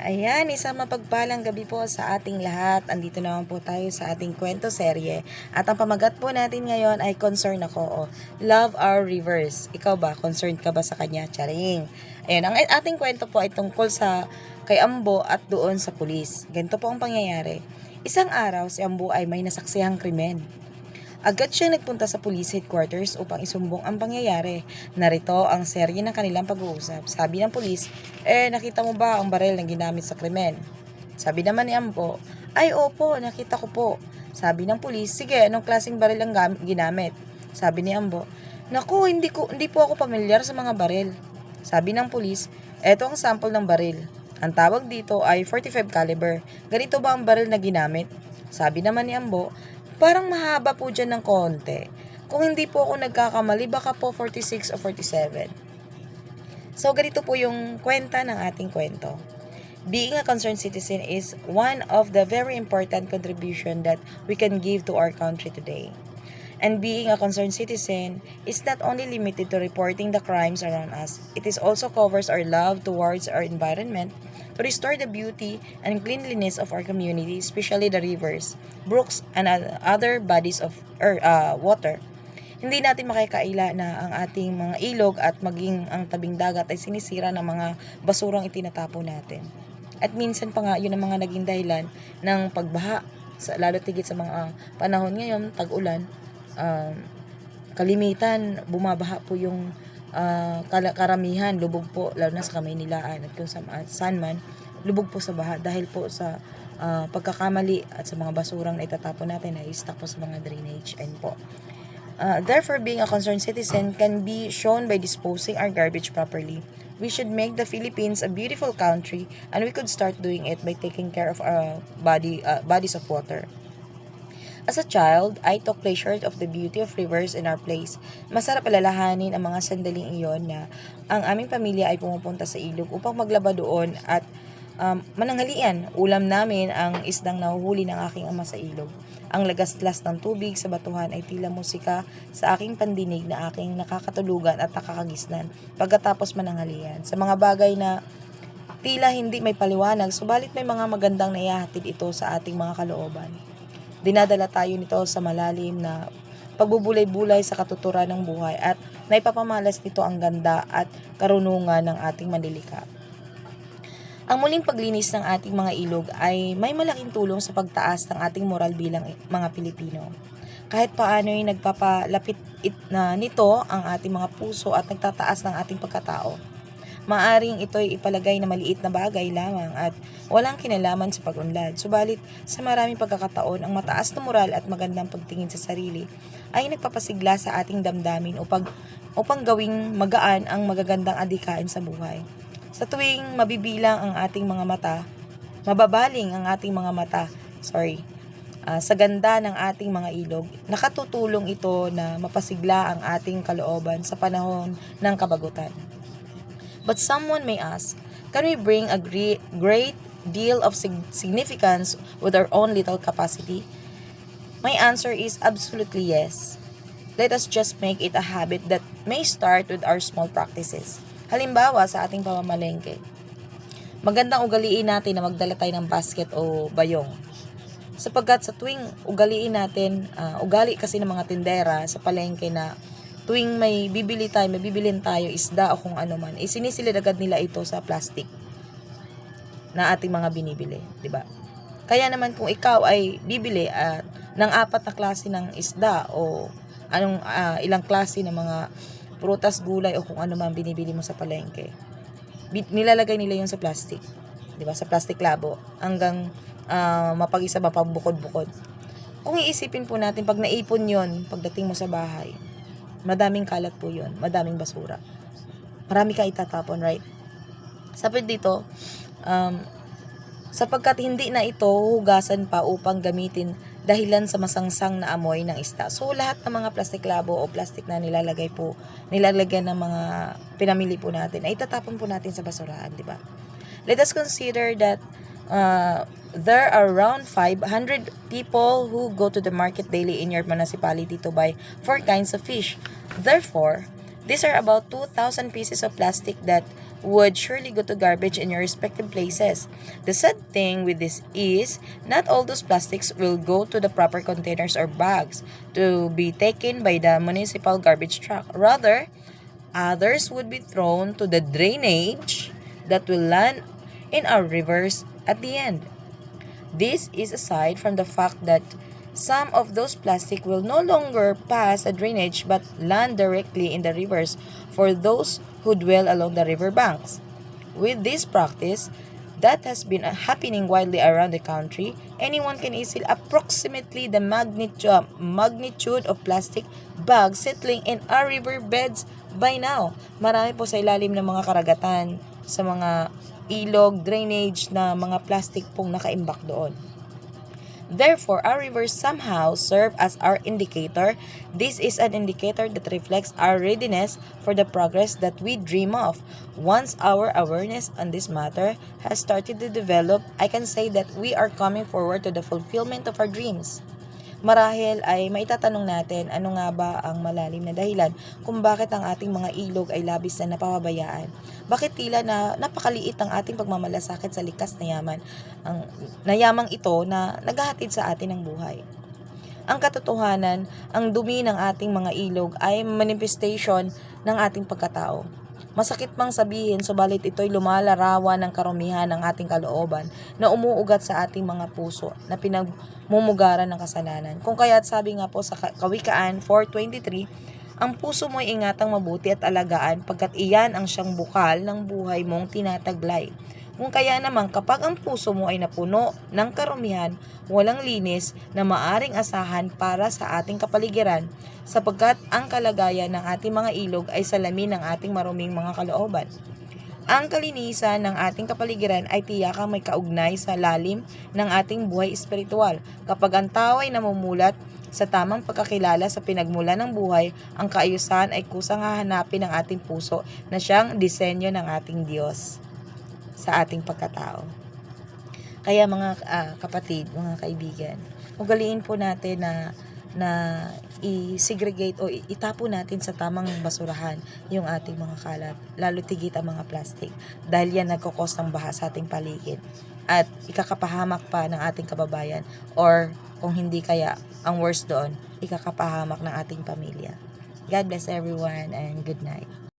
Ayan, isang mapagpalang gabi po sa ating lahat. Andito naman po tayo sa ating kwento serye. At ang pamagat po natin ngayon ay concern ako. O, Love Our Rivers. Ikaw ba? Concerned ka ba sa kanya? Charing. Ayan, ang ating kwento po ay tungkol sa kay Ambo at doon sa pulis. Ganito po ang pangyayari. Isang araw, si Ambo ay may nasaksihang krimen. Agad siya nagpunta sa police headquarters upang isumbong ang pangyayari. Narito ang serye ng kanilang pag-uusap. Sabi ng pulis, eh nakita mo ba ang barel na ginamit sa krimen? Sabi naman ni Ampo, ay opo, nakita ko po. Sabi ng pulis, sige, anong klaseng baril ang gam- ginamit? Sabi ni Ambo, naku, hindi, ko, hindi po ako pamilyar sa mga baril. Sabi ng pulis, eto ang sample ng baril. Ang tawag dito ay 45 caliber. Ganito ba ang baril na ginamit? Sabi naman ni Ambo, parang mahaba po dyan ng konti. Kung hindi po ako nagkakamali, baka po 46 o 47. So, ganito po yung kwenta ng ating kwento. Being a concerned citizen is one of the very important contribution that we can give to our country today. And being a concerned citizen is not only limited to reporting the crimes around us, it is also covers our love towards our environment to restore the beauty and cleanliness of our community, especially the rivers, brooks, and oth- other bodies of er, uh, water. Hindi natin makikaila na ang ating mga ilog at maging ang tabing dagat ay sinisira ng mga basurang itinatapo natin. At minsan pa nga, yun ang mga naging dahilan ng pagbaha, sa, lalo tigit sa mga panahon ngayon, tag-ulan, um, kalimitan, bumabaha po yung kala- karamihan, lubog po, lalo na sa Kamaynilaan at kung sa saan man, lubog po sa baha dahil po sa ah, pagkakamali at sa mga basurang na itatapon natin na i-stock po sa mga drainage and po. Uh, therefore, being a concerned citizen can be shown by disposing our garbage properly. We should make the Philippines a beautiful country, and we could start doing it by taking care of our body uh, bodies of water. As a child, I took pleasure of the beauty of rivers in our place. Masarap alalahanin ang mga sandaling iyon na ang aming pamilya ay pumupunta sa ilog upang maglaba doon at um, mananghalian. Ulam namin ang isdang nahuhuli ng aking ama sa ilog. Ang lagaslas ng tubig sa batuhan ay tila musika sa aking pandinig na aking nakakatulugan at nakakagisnan pagkatapos mananghalian. Sa mga bagay na tila hindi may paliwanag, subalit may mga magandang naihahatid ito sa ating mga kalooban. Dinadala tayo nito sa malalim na pagbubulay-bulay sa katuturan ng buhay at naipapamalas nito ang ganda at karunungan ng ating manlilikha. Ang muling paglinis ng ating mga ilog ay may malaking tulong sa pagtaas ng ating moral bilang mga Pilipino. Kahit paano ay nagpapalapit it na nito ang ating mga puso at nagtataas ng ating pagkatao. Maaring ito'y ipalagay na maliit na bagay lamang at walang kinalaman sa pag-unlad. Subalit, sa maraming pagkakataon, ang mataas na moral at magandang pagtingin sa sarili ay nagpapasigla sa ating damdamin upang, upang gawing magaan ang magagandang adikain sa buhay. Sa tuwing mabibilang ang ating mga mata, mababaling ang ating mga mata, sorry, ah, sa ganda ng ating mga ilog, nakatutulong ito na mapasigla ang ating kalooban sa panahon ng kabagutan. But someone may ask, can we bring a great, deal of sig- significance with our own little capacity? My answer is absolutely yes. Let us just make it a habit that may start with our small practices. Halimbawa, sa ating pamamalengke. Magandang ugaliin natin na magdala tayo ng basket o bayong. Sapagkat sa tuwing ugaliin natin, ah, ugali kasi ng mga tindera sa palengke na tuwing may bibili tayo, may bibilin tayo, isda o kung ano man, eh, agad nila ito sa plastic na ating mga binibili, di ba? Kaya naman kung ikaw ay bibili at ng apat na klase ng isda o anong ah, ilang klase ng mga prutas, gulay o kung ano man binibili mo sa palengke, nilalagay nila yun sa plastic. 'Di ba? Sa plastic labo hanggang ah, mapag-isa mapabukod-bukod. Kung iisipin po natin pag naipon 'yon pagdating mo sa bahay, madaming kalat po 'yon, madaming basura. Marami kang itatapon, right? Sabi dito, um, sapagkat hindi na ito hugasan pa upang gamitin dahilan sa masangsang na amoy ng isda. So, lahat ng mga plastic labo o plastic na nilalagay po, nilalagyan ng mga pinamili po natin, ay tatapon po natin sa basurahan, di ba? Let us consider that uh, there are around 500 people who go to the market daily in your municipality to buy four kinds of fish. Therefore, these are about 2,000 pieces of plastic that would surely go to garbage in your respective places. The sad thing with this is not all those plastics will go to the proper containers or bags to be taken by the municipal garbage truck. Rather, others would be thrown to the drainage that will land in our rivers at the end. This is aside from the fact that some of those plastic will no longer pass the drainage but land directly in the rivers for those who dwell along the river banks. With this practice that has been happening widely around the country, anyone can easily approximately the magnitude magnitude of plastic bags settling in our river beds by now. Marami po sa ilalim ng mga karagatan, sa mga ilog, drainage na mga plastic pong nakaimbak doon. Therefore, our rivers somehow serve as our indicator. This is an indicator that reflects our readiness for the progress that we dream of. Once our awareness on this matter has started to develop, I can say that we are coming forward to the fulfillment of our dreams. Marahil ay maitatanong natin ano nga ba ang malalim na dahilan kung bakit ang ating mga ilog ay labis na napapabayaan. Bakit tila na napakaliit ang ating pagmamalasakit sa likas na yaman, ang nayamang ito na naghahatid sa atin ng buhay. Ang katotohanan, ang dumi ng ating mga ilog ay manifestation ng ating pagkatao. Masakit mang sabihin, subalit ito'y lumalarawan ng karumihan ng ating kalooban na umuugat sa ating mga puso na pinagmumugaran ng kasalanan. Kung kaya't sabi nga po sa Ka- Kawikaan 4.23, ang puso mo'y ingatang mabuti at alagaan pagkat iyan ang siyang bukal ng buhay mong tinataglay. Kung kaya naman kapag ang puso mo ay napuno ng karumihan, walang linis na maaring asahan para sa ating kapaligiran sapagkat ang kalagayan ng ating mga ilog ay salamin ng ating maruming mga kalooban. Ang kalinisan ng ating kapaligiran ay tiyakang may kaugnay sa lalim ng ating buhay espiritual. Kapag ang tao ay namumulat sa tamang pagkakilala sa pinagmula ng buhay, ang kaayusan ay kusang hahanapin ng ating puso na siyang disenyo ng ating Diyos sa ating pagkatao. Kaya mga ah, kapatid, mga kaibigan, ugaliin po natin na na i-segregate o itapo natin sa tamang basurahan yung ating mga kalat, lalo tigit ang mga plastic dahil yan nagkukos ng baha sa ating paligid at ikakapahamak pa ng ating kababayan or kung hindi kaya ang worst doon, ikakapahamak ng ating pamilya. God bless everyone and good night.